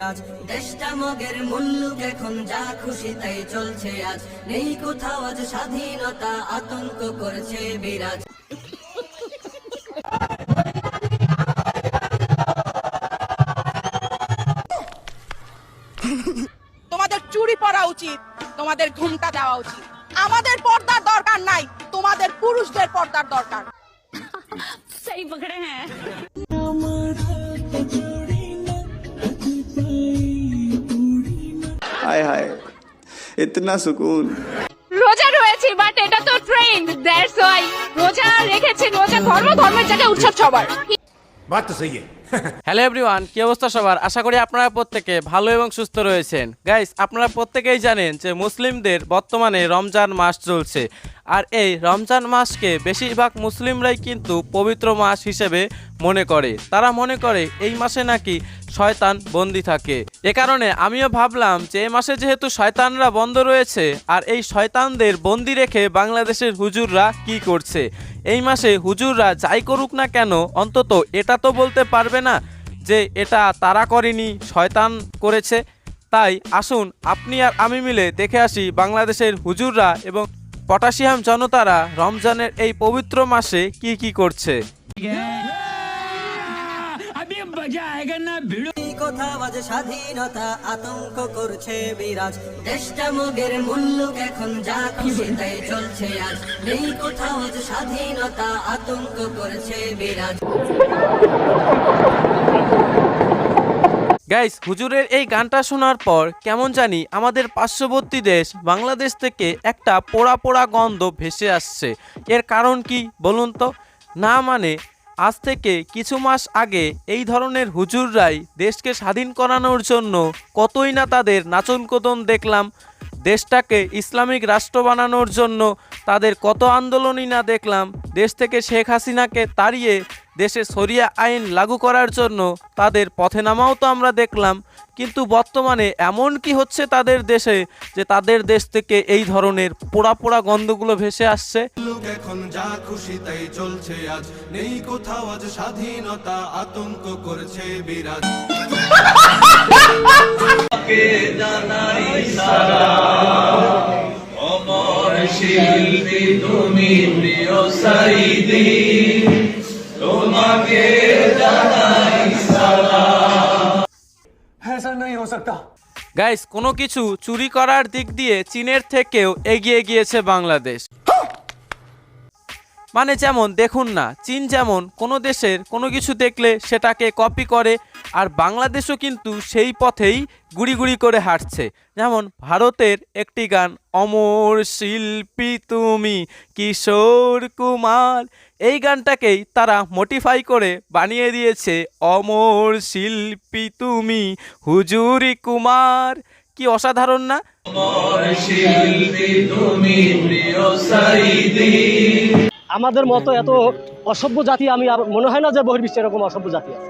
দেশটা মগের মুল্লুক এখন যা খুশি তাই চলছে আজ। নেই কোথাও আজ স্বাধীনতা আতঙ্ক করছে বিরাজ। তোমাদের চুরি পরা উচিত তোমাদের ঘুমটা দেওয়া উচিত। আমাদের পর্দার দরকার নাই তোমাদের পুরুষদের পর্দার দরকার। সেই পকড়ে হ্যাঁ। হায় হায়। ইতনা সুকুন। রোজা রয়েছি বাট এটা তো ট্রেন দ্যাটস ওয়াই রোজা রেখেছি রোজা ধর্ম ধর্মের জায়গায় উৎসব সবার। বাত তো সহি হ্যালো এভরিওয়ান কি অবস্থা সবার? আশা করি আপনারা প্রত্যেকে ভালো এবং সুস্থ রয়েছেন। গাইস আপনারা প্রত্যেকেই জানেন যে মুসলিমদের বর্তমানে রমজান মাস চলছে। আর এই রমজান মাসকে বেশিরভাগ মুসলিমরাই কিন্তু পবিত্র মাস হিসেবে মনে করে। তারা মনে করে এই মাসে নাকি শয়তান বন্দি থাকে। এ কারণে আমিও ভাবলাম যে এই মাসে যেহেতু শয়তানরা বন্ধ রয়েছে, আর এই শয়তানদের বন্দি রেখে বাংলাদেশের হুজুররা কি করছে? এই মাসে হুজুররা যাই করুক না কেন, অন্তত এটা তো বলতে পারবে না যে এটা তারা করেনি, শয়তান করেছে। তাই আসুন, আপনি আর আমি মিলে দেখে আসি বাংলাদেশের হুজুররা এবং পটাশিয়াম জনতারা রমজানের এই পবিত্র মাসে কি কি করছে। স্বাধীনতা আতঙ্ক করছে বিরাজ। দেশটা মগের মুল্লুক এখন যা খুশি তাই চলছে আজ। নেই কোথাও আজ স্বাধীনতা আতঙ্ক করছে বিরাজ। গাইস হুজুরের এই গানটা শোনার পর কেমন জানি আমাদের পার্শ্ববর্তী দেশ বাংলাদেশ থেকে একটা পোড়া পোড়া গন্ধ ভেসে আসছে। এর কারণ কি বলুন তো? না মানে আজ থেকে কিছু মাস আগে এই ধরনের হুজুররাই দেশকে স্বাধীন করানোর জন্য কতই না তাদের নাচন কোদন দেখলাম। দেশটাকে ইসলামিক রাষ্ট্র বানানোর জন্য তাদের কত আন্দোলনই না দেখলাম। দেশ থেকে শেখ হাসিনাকে তাড়িয়ে দেশে সরিয়া আইন লাগু করার জন্য তাদের পথে নামাও তো আমরা দেখলাম। কিন্তু বর্তমানে এমন কি হচ্ছে তাদের দেশে যে তাদের দেশ থেকে এই ধরনের পোড়া পোড়া গন্ধগুলো ভেসে আসছে? এখন যা খুশি তাই চলছে আজ। নেই কোথাও আজ স্বাধীনতা আতঙ্ক করছে বিরাজ। গাইস কোনো কিছু চুরি করার দিক দিয়ে চীনের থেকেও এগিয়ে গিয়েছে বাংলাদেশ। মানে যেমন দেখুন না, চীন যেমন কোনো দেশের কোনো কিছু দেখলে সেটাকে কপি করে আর বাংলাদেশও কিন্তু সেই পথেই গুড়ি গুড়ি করে হাঁটছে। যেমন ভারতের একটি গান, অমর শিল্পী তুমি, কিশোর কুমার। এই গানটাকেই তারা মোটিফাই করে বানিয়ে দিয়েছে, অমর শিল্পী তুমি, হুজুরি কুমার। কি অসাধারণ না? আমাদের মতো এত অসভ্য জাতি আমি আর মনে হয় না যে বহির্বিশ্বে এরকম অসভ্য জাতি আছে।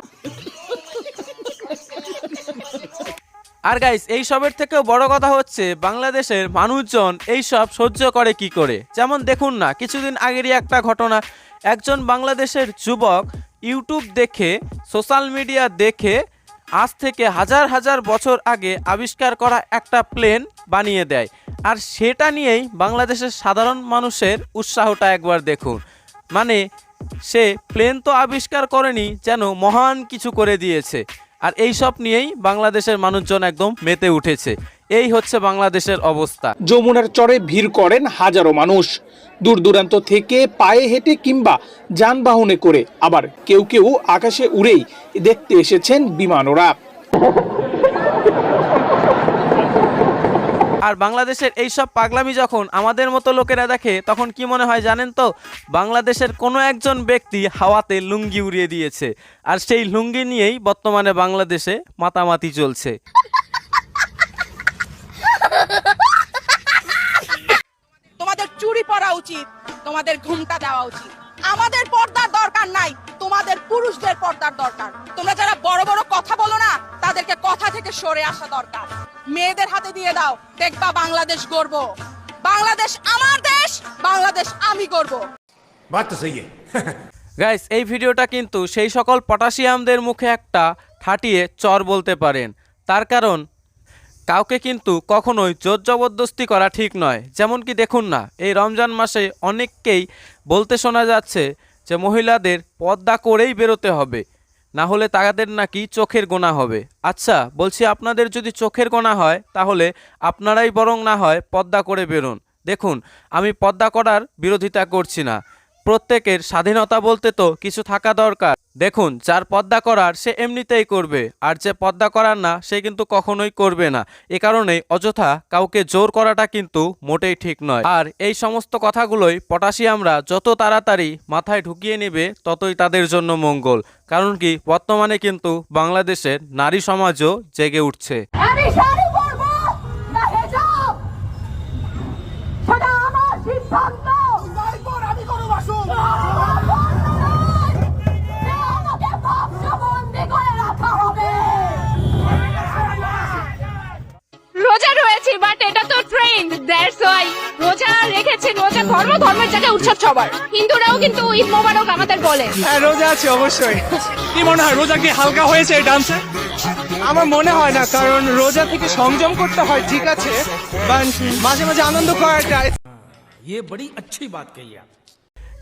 আর গাইস এই সবের থেকেও বড় কথা হচ্ছে বাংলাদেশের মানুষজন এই সব সহ্য করে কি করে? যেমন দেখুন না কিছুদিন আগেরই একটা ঘটনা। একজন বাংলাদেশের যুবক ইউটিউব দেখে সোশ্যাল মিডিয়া দেখে আজ থেকে হাজার হাজার বছর আগে আবিষ্কার করা একটা প্লেন বানিয়ে দেয়। আর সেটা নিয়েই বাংলাদেশের সাধারণ মানুষের উৎসাহটা একবার দেখুন। মানে সে প্লেন তো আবিষ্কার করেনি, যেন মহান কিছু করে দিয়েছে। আর এই সব নিয়েই বাংলাদেশের মানুষজন একদম মেতে উঠেছে। এই হচ্ছে বাংলাদেশের অবস্থা। যমুনার চরে ভিড় করেন হাজারো মানুষ। দূর দূরান্ত থেকে পায়ে হেঁটে কিংবা যানবাহনে করে আবার কেউ কেউ আকাশে উড়েই দেখতে এসেছেন বিমানোরা। আর বাংলাদেশের এই সব পাগলামি যখন আমাদের মতো লোকেরা দেখে, তখন কি মনে হয় জানেন তো? বাংলাদেশের কোনো একজন ব্যক্তি হাওয়াতে লুঙ্গি উড়িয়ে দিয়েছে। আর সেই লুঙ্গি নিয়েই বর্তমানে বাংলাদেশে মাতামাতি চলছে। তোমাদের চুরি পরা উচিত, তোমাদের ঘুমটা দেওয়া উচিত। আমাদের পর্দার দরকার নাই, তোমাদের পুরুষদের পর্দার দরকার। তোমরা যারা বড় বড় কথা বলো না কথা থেকে সরে আসা দরকার। মেয়েদের হাতে দিয়ে দাও দেখবা বাংলাদেশ গর্ব বাংলাদেশ আমার দেশ বাংলাদেশ আমি গর্ব বাত তো সহি গাইস এই ভিডিওটা কিন্তু সেই সকল পটাশিয়ামদের মুখে একটা ঠাটিয়ে চর বলতে পারেন। তার কারণ কাউকে কিন্তু কখনোই জোর জবরদস্তি করা ঠিক নয়। যেমন কি দেখুন না এই রমজান মাসে অনেককেই বলতে শোনা যাচ্ছে যে মহিলাদের পর্দা করেই বেরোতে হবে। না হলে তাদের নাকি চোখের গোনা হবে। আচ্ছা বলছি আপনাদের যদি চোখের গোনা হয়, তাহলে আপনারাই বরং না হয় পদ্মা করে বেরোন। দেখুন, আমি পদ্মা করার বিরোধিতা করছি না। প্রত্যেকের স্বাধীনতা বলতে তো কিছু থাকা দরকার। দেখুন, যার পর্দা করার সে এমনিতেই করবে, আর যে পর্দা করার না, সে কিন্তু কখনোই করবে না। এ কারণেই অযথা কাউকে জোর করাটা কিন্তু মোটেই ঠিক নয়। আর এই সমস্ত কথাগুলোই পটাশিয়ামরা যত তাড়াতাড়ি মাথায় ঢুকিয়ে নেবে, ততই তাদের জন্য মঙ্গল। কারণ কি, বর্তমানে কিন্তু বাংলাদেশের নারী সমাজও জেগে উঠছে। রোজা রেখেছি রোজা ধর্ম ধর্মের জায়গায় উৎসব সবার হিন্দুরাও কিন্তু ঈদ মোবারক আমাদের বলে হ্যাঁ রোজা আছে অবশ্যই কি মনে হয় রোজা কি হালকা হয়েছে এই ডান্সে আমার মনে হয় না কারণ রোজা থেকে সংযম করতে হয় ঠিক আছে বাট মাঝে মাঝে আনন্দ করাটা ये बड़ी अच्छी बात कही आप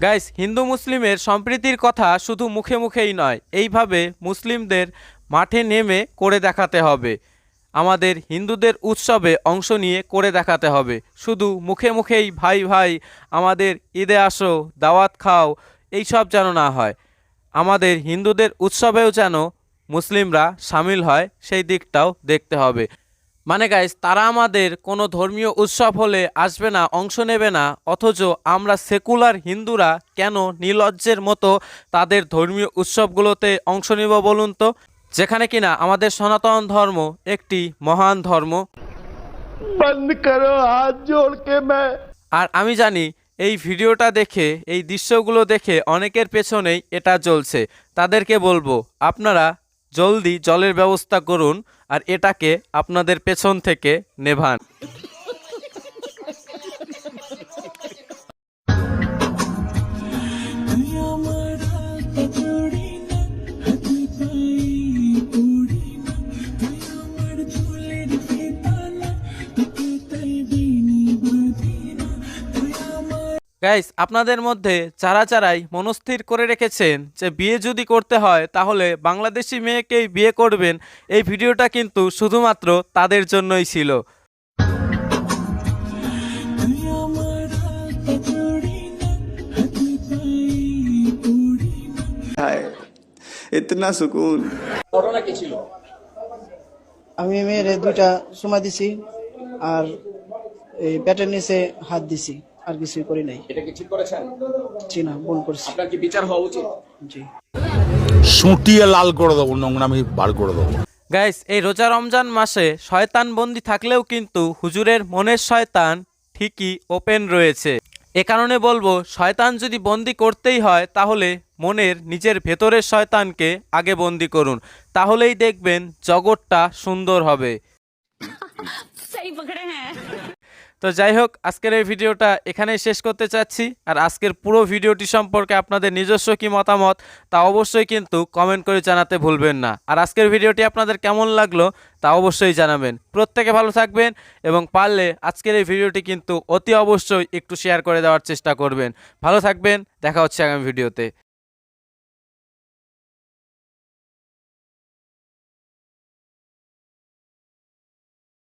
গাইস হিন্দু মুসলিমের সম্প্রীতির কথা শুধু মুখে মুখেই নয় এইভাবে মুসলিমদের মাঠে নেমে করে দেখাতে হবে আমাদের হিন্দুদের উৎসবে অংশ নিয়ে করে দেখাতে হবে। শুধু মুখে মুখেই ভাই ভাই, আমাদের ঈদে আসো, দাওয়াত খাও এই সব যেন না হয়। আমাদের হিন্দুদের উৎসবেও যেন মুসলিমরা সামিল হয়, সেই দিকটাও দেখতে হবে। মানে গাইস তারা আমাদের কোনো ধর্মীয় উৎসব হলে আসবে না, অংশ নেবে না, অথচ আমরা সেকুলার হিন্দুরা কেন নির্লজ্জের মতো তাদের ধর্মীয় উৎসবগুলোতে অংশ নিব বলুন তো? যেখানে কিনা আমাদের সনাতন ধর্ম একটি মহান ধর্ম। আর আমি জানি এই ভিডিওটা দেখে এই দৃশ্যগুলো দেখে অনেকের পেছনেই এটা জ্বলছে। তাদেরকে বলব আপনারা জলদি জলের ব্যবস্থা করুন আর এটাকে আপনাদের পেছন থেকে নেভান। গাইস আপনাদের মধ্যে চারা চারাই মনস্থির করে রেখেছেন যে বিয়ে যদি করতে হয় তাহলে বাংলাদেশি মেয়েকেই বিয়ে করবেন এই ভিডিওটা কিন্তু শুধুমাত্র তাদের জন্যই ছিল। আমি মেয়ের দুইটা সুমা দিছি আর এই নিচে হাত দিছি। আর কিছুই করি নাই। এটা কি ঠিক করেছেন? জি না ভুল করছি। আপনার কি বিচার হওয়া উচিত? জি। সুটিয়ে লাল করে দেবো নোংরামি বার করে দেবো। গাইস এই রোজা রমজান মাসে শয়তান বন্দি থাকলেও কিন্তু হুজুরের মনের শয়তান ঠিকই ওপেন রয়েছে। এ কারণে বলব শয়তান যদি বন্দি করতেই হয় তাহলে মনের নিজের ভেতরের শয়তানকে আগে বন্দি করুন। তাহলেই দেখবেন জগৎটা সুন্দর হবে। তো যাই হোক, আজকের এই ভিডিওটা এখানেই শেষ করতে চাচ্ছি। আর আজকের পুরো ভিডিওটি সম্পর্কে আপনাদের নিজস্ব কি মতামত, তা অবশ্যই কিন্তু কমেন্ট করে জানাতে ভুলবেন না। আর আজকের ভিডিওটি আপনাদের কেমন লাগল, তা অবশ্যই জানাবেন। প্রত্যেকে ভালো থাকবেন এবং পারলে আজকের এই ভিডিওটি কিন্তু অতি অবশ্যই একটু শেয়ার করে দেওয়ার চেষ্টা করবেন। ভালো থাকবেন, দেখা হচ্ছে আগামী ভিডিওতে।